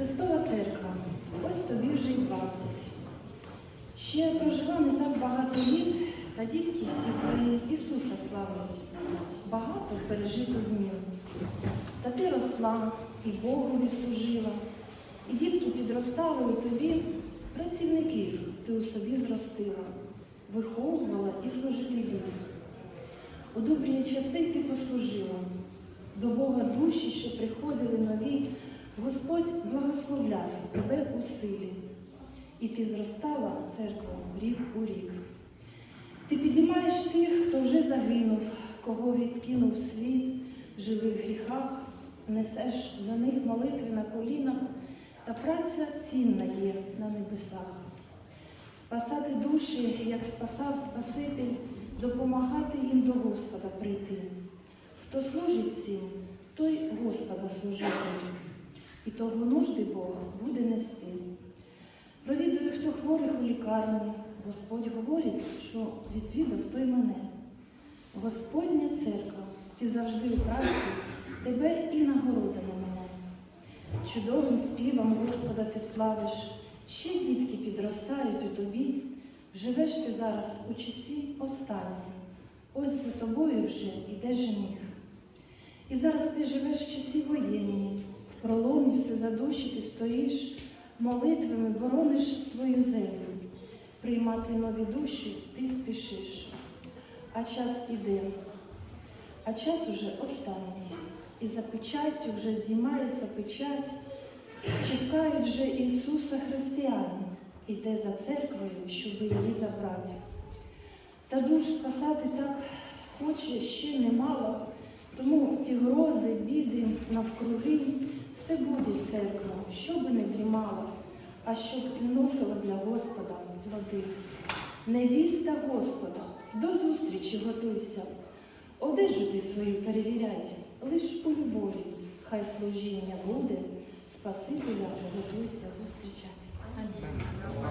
Христова Церква, ось тобі вже й 20. Ще прожила не так багато літ, та дітки всі твої Ісуса славлять. Багато пережито змін. Та ти росла і Богові служила, і дітки підростали у тобі, працівників ти у собі зростила, виховувала і служити людям. У добрі часи ти послужила, до Бога душі, що приходили нові, Господь благословляв тебе у силі, і ти зростала, церква, рік у рік. Ти підіймаєш тих, хто вже загинув, кого відкинув світ, живий в гріхах, несеш за них молитви на колінах, та праця цінна є на небесах. Спасати душі, як спасав Спаситель, допомагати їм до Господа прийти. Хто служить цим, той Господа служитель, і того нужди Бог буде нести. Провідує, хто хворих у лікарні, Господь говорить, що відвідав той мене. Господня церква, ти завжди у праці, тебе і нагородила мене. Чудовим співом Господа ти славиш, ще дітки підростають у тобі, живеш ти зараз у часі останні, ось за тобою вже іде жених. І зараз ти живеш в часі воєнні, проломі все за душі ти стоїш, молитвами борониш свою землю. Приймати нові душі ти спішиш. А час іде, а час уже останній. І за печаттю вже здіймається печать, чекають вже Ісуса Християни, іде за церквою, щоб її забрати. Та душ спасати так хоче ще немало, тому ті грози, біди навкруги, все буде церква, що би не приймала, а щоб приносила для Господа плоди. Невіста Господа, до зустрічі готуйся, одежу ти свою перевіряй, лиш у любові, хай служіння буде, Спасителя готуйся зустрічати. Амінь.